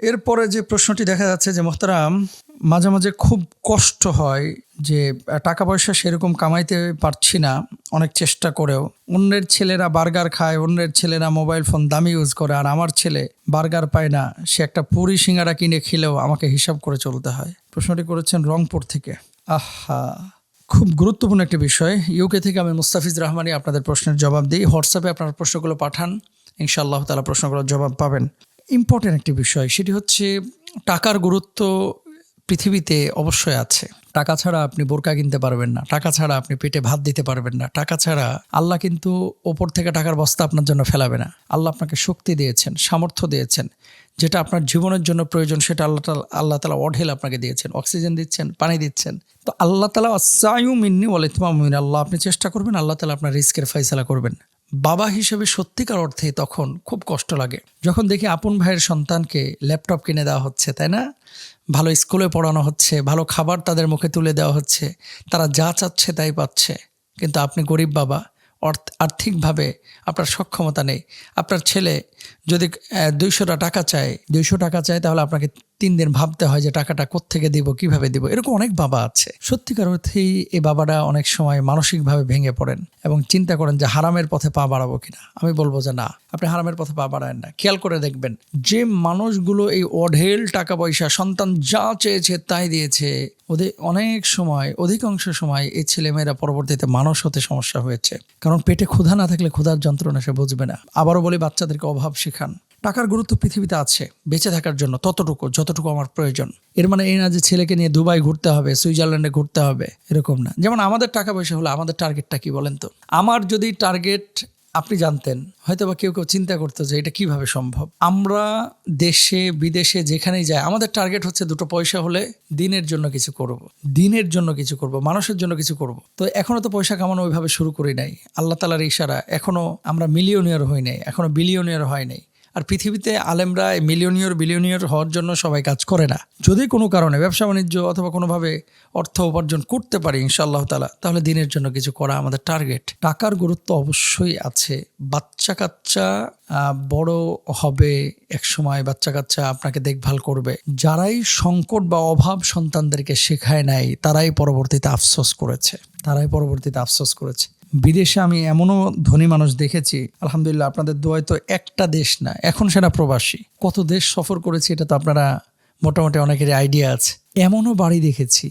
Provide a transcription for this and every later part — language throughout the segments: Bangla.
এরপরে যে প্রশ্নটি দেখা যাচ্ছে যে, মোহতারাম, মাঝে মাঝে খুব কষ্ট হয় যে টাকা পয়সা সেরকম কামাইতে পারছি না, অনেক চেষ্টা করেও। অন্যের ছেলেরা বার্গার খায়, অন্যের ছেলেরা মোবাইল ফোন দামি ইউজ করে, আর আমার ছেলে বার্গার পায় না, সে একটা পুরি সিঙ্গারা কিনে খেলেও আমাকে হিসাব করে চলতে হয়। প্রশ্নটি করেছেন রংপুর থেকে। আহা, খুব গুরুত্বপূর্ণ একটি বিষয়। ইউকে থেকে আমি মুস্তাফিজ রহমানি আপনাদের প্রশ্নের জবাব দিই। হোয়াটসঅ্যাপে আপনার প্রশ্নগুলো পাঠান, ইনশাআল্লাহ তালা প্রশ্নগুলোর জবাব পাবেন। ইম্পর্টেন্ট একটি বিষয়, সেটি হচ্ছে টাকার গুরুত্ব পৃথিবীতে অবশ্যই আছে। টাকা ছাড়া আপনি বোরকা কিনতে পারবেন না, টাকা ছাড়া আপনি পেটে ভাত দিতে পারবেন না, টাকা ছাড়া আল্লাহ কিন্তু ওপর থেকে টাকার বস্তা আপনার জন্য ফেলাবে না। আল্লাহ আপনাকে শক্তি দিয়েছেন, সামর্থ্য দিয়েছেন, যেটা আপনার জীবনের জন্য প্রয়োজন, সেটা আল্লাহ তালা আল্লাহ তালা অঢেল আপনাকে দিয়েছেন, অক্সিজেন দিচ্ছেন, পানি দিচ্ছেন। তো আল্লাহ তালা সায়ু মিন্নি ওয়ালিতমামিন আল্লাহ আপনি চেষ্টা করবেন আল্লাহ তালা আপনার রিস্কের ফয়সালা করবেন। বাবা হিসেবে সত্যিকার অর্থে তখন খুব কষ্ট লাগে। যখন দেখি আপন ভাইয়ের সন্তানকে ল্যাপটপ কিনে দেওয়া হচ্ছে, তাই না? ভালো স্কুলে পড়ানো হচ্ছে, ভালো খাবার তাদের মুখে তুলে দেওয়া হচ্ছে, তারা যা চাচ্ছে তাই পাচ্ছে। কিন্তু আপনি গরিব বাবা আর্থিকভাবে আপনার সক্ষমতা নেই। আপনার ছেলে যদি দুইশোটা টাকা চায়, দুইশো টাকা চায় তাহলে আপনাকে তিন দিন ভাবতে হয় যে টাকাটা কোত্থেকে দিব, কীভাবে দিব? এরকম অনেক বাবা আছে। সত্যিকার অর্থেই এই বাবারা অনেক সময় মানসিকভাবে ভেঙে পড়েন এবং চিন্তা করেন যে হারামের পথে পা বাড়াবো কিনা। আমি বলব যে না, আপনি হারামের পথে পা বাড়ায়েন না। খেয়াল করে দেখবেন, যে মানুষগুলো এই অঢেল টাকা পয়সা সন্তান যা চেয়েছে তাই দিয়েছে ওদের অনেক সময়, অধিকাংশ সময় এই ছেলেমেয়েরা পরবর্তীতে মানুষ হতে সমস্যা হয়েছে। কারণ পেটে ক্ষুধা না থাকলে ক্ষুধার যন্ত্রণা সে বুঝবে না। আবারও বলি, বাচ্চাদেরকে অভাব শেখান। টাকার গুরুত্ব পৃথিবীতে আছে, বেঁচে থাকার জন্য ততটুকু, যতটুকু আমার প্রয়োজন। এর মানে এই না যে ছেলেকে নিয়ে দুবাই ঘুরতে হবে, সুইজারল্যান্ডে ঘুরতে হবে, এরকম না। যেমন আমাদের টাকা পয়সা হলো আমাদের টার্গেটটা কি বলেন তো? আমার যদি টার্গেট আপনি জানতেন হয়তো বা কেউ কেউ চিন্তা করতো যে এটা কীভাবে সম্ভব? আমরা দেশে, বিদেশে যেখানেই যাই, আমাদের টার্গেট হচ্ছে দুটো পয়সা হলে দিনের জন্য কিছু করব। দিনের জন্য কিছু করব, মানুষের জন্য কিছু করব। তো এখনও তো পয়সা কামানো ওইভাবে শুরু করি নাই। আল্লাহ তালার ইশারা, এখনও আমরা মিলিয়নিয়ার হই নাই, এখনও বিলিয়নিয়ার হয় নাই। আর পৃথিবীতে আলেমরা মিলিয়নিয়র, বিলিয়নিয়র হওয়ার জন্য সবাই কাজ করে না। যদি কোনো কারণে ব্যবসা বাণিজ্য অথবা কোনোভাবে অর্থ উপার্জন করতে পারি ইনশাআল্লাহ তালা তাহলে দিনের জন্য কিছু করা আমাদের টার্গেট। টাকার গুরুত্ব অবশ্যই আছে। বাচ্চা কাচ্চা বড় হবে এক সময় বাচ্চা কাচ্চা আপনাকে দেখভাল করবে। যারাই সংকট বা অভাব সন্তানদেরকে শেখায় নাই, তারাই পরবর্তীতে আফসোস করেছে। তারাই পরবর্তীতে আফসোস করেছে। বিদেশে আমি এমনও ধনী মানুষ দেখেছি, আলহামদুলিল্লাহ আপনাদের দোয়ায় তো একটা দেশ না, এখন সেটা প্রবাসী। কত দেশ সফর করেছি এটা তো আপনারা মোটামুটি অনেকেরই আইডিয়া আছে। এমনও বাড়ি দেখেছি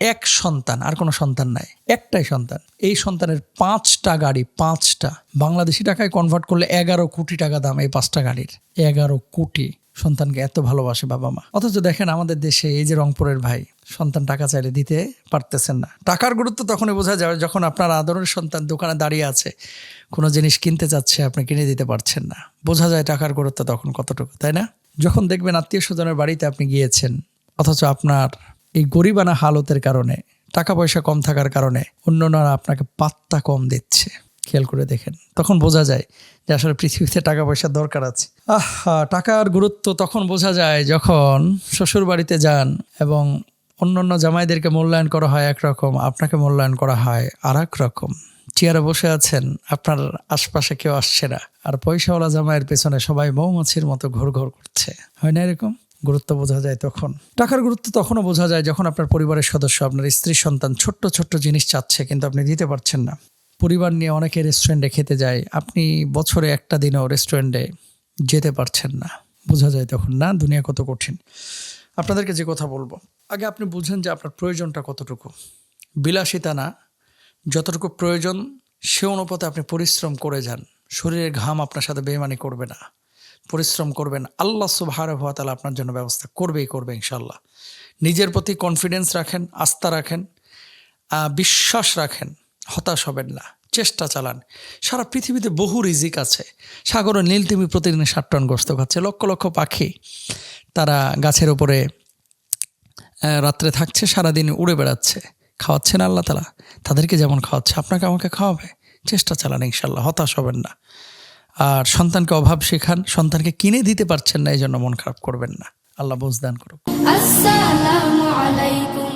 এক সন্তান, আর কোনো সন্তান নাই, একটাই সন্তান। এই সন্তানের পাঁচটা গাড়ি, পাঁচটা। বাংলাদেশি টাকায় কনভার্ট করলে এগারো কোটি টাকা দাম এই পাঁচটা গাড়ির। এগারো কোটি সন্তানকে এত ভালোবাসে বাবা মা। অথচ দেখেন আমাদের দেশে এই যে রংপুরের ভাই, সন্তান টাকা চাইলে দিতে পারতেছেন না। টাকার গুরুত্ব তখনই বোঝা যায় যখন আপনার আদরের সন্তান দোকানে দাঁড়িয়ে আছে, কোনো জিনিস কিনতে চাচ্ছে, আপনি কিনে দিতে পারছেন না। বোঝা যায় টাকার গুরুত্ব তখন কতটুকু, তাই না? যখন দেখবেন আত্মীয় স্বজনের বাড়িতে আপনি গিয়েছেন, অথচ আপনার এই গরিবানা হালতের কারণে টাকা পয়সা কম থাকার কারণে অন্যরা আপনাকে পাত্তা কম দিচ্ছে। খেয়াল করে দেখেন। তখন বোঝা যায় যে আসলে পৃথিবীতে টাকা পয়সার দরকার আছে। আহা, টাকার গুরুত্ব তখন বোঝা যায় যখন শ্বশুর বাড়িতে যান এবং অন্য অন্য জামাইদেরকে মূল্যায়ন করা হয় একরকম, আপনাকে মূল্যায়ন করা হয় আর রকম চেয়ারে বসে আছেন, আপনার আশপাশে কেউ আসছে না। আর পয়সাওয়ালা জামাইয়ের পেছনে সবাই মৌমাছির মতো ঘোর ঘোর করছে। হয় না এরকম? গুরুত্ব বোঝা যায় তখন। টাকার গুরুত্ব তখনও বোঝা যায় যখন আপনার পরিবারের সদস্য, আপনার স্ত্রী, সন্তান ছোট্ট ছোট্ট জিনিস চাচ্ছে কিন্তু আপনি দিতে পারছেন না। পরিবার নিয়ে অনেকে রেস্টুরেন্টে খেতে যায়, আপনি বছরে একটা দিনও রেস্টুরেন্টে যেতে পারছেন না। বোঝা যায় তখন, না, দুনিয়া কত কঠিন। আপনাদেরকে যে কথা বলব, আগে আপনি বুঝেন যে আপনার প্রয়োজনটা কতটুকু। বিলাসিতা না, যতটুকু প্রয়োজন, সে অনুপাতে আপনি পরিশ্রম করে যান। শরীরের ঘাম আপনার সাথে বেমানি করবে না। পরিশ্রম করবেন, আল্লাহ সুবাহার হওয়া তাহলে আপনার জন্য ব্যবস্থা করবেই করবে ইনশাল্লাহ নিজের প্রতি কনফিডেন্স রাখেন, আস্থা রাখেন বিশ্বাস রাখেন, হতাশ হবেন না, চেষ্টা চালান। সারা পৃথিবীতে বহু রিজিক আছে। সাগরে নীলতিমি প্রতিদিন ষাট টন গোস্ত খাচ্ছে। লক্ষ লক্ষ পাখি তারা গাছের ওপরে রাত্রে থাকছে, সারাদিন উড়ে বেড়াচ্ছে। খাওয়াচ্ছেন আল্লাহ তালা তাদেরকে যেমন খাওয়াচ্ছে, আপনাকে আমাকে খাওয়াবে। চেষ্টা চালান ইনশাল্লাহ হতাশ হবেন না। আর সন্তানকে অভাব শেখান, সন্তানকে কিনে দিতে পারছেন না এই জন্য মন খারাপ করবেন না। আল্লাহ বোঝদান করুক। আসসালামু আলাইকুম।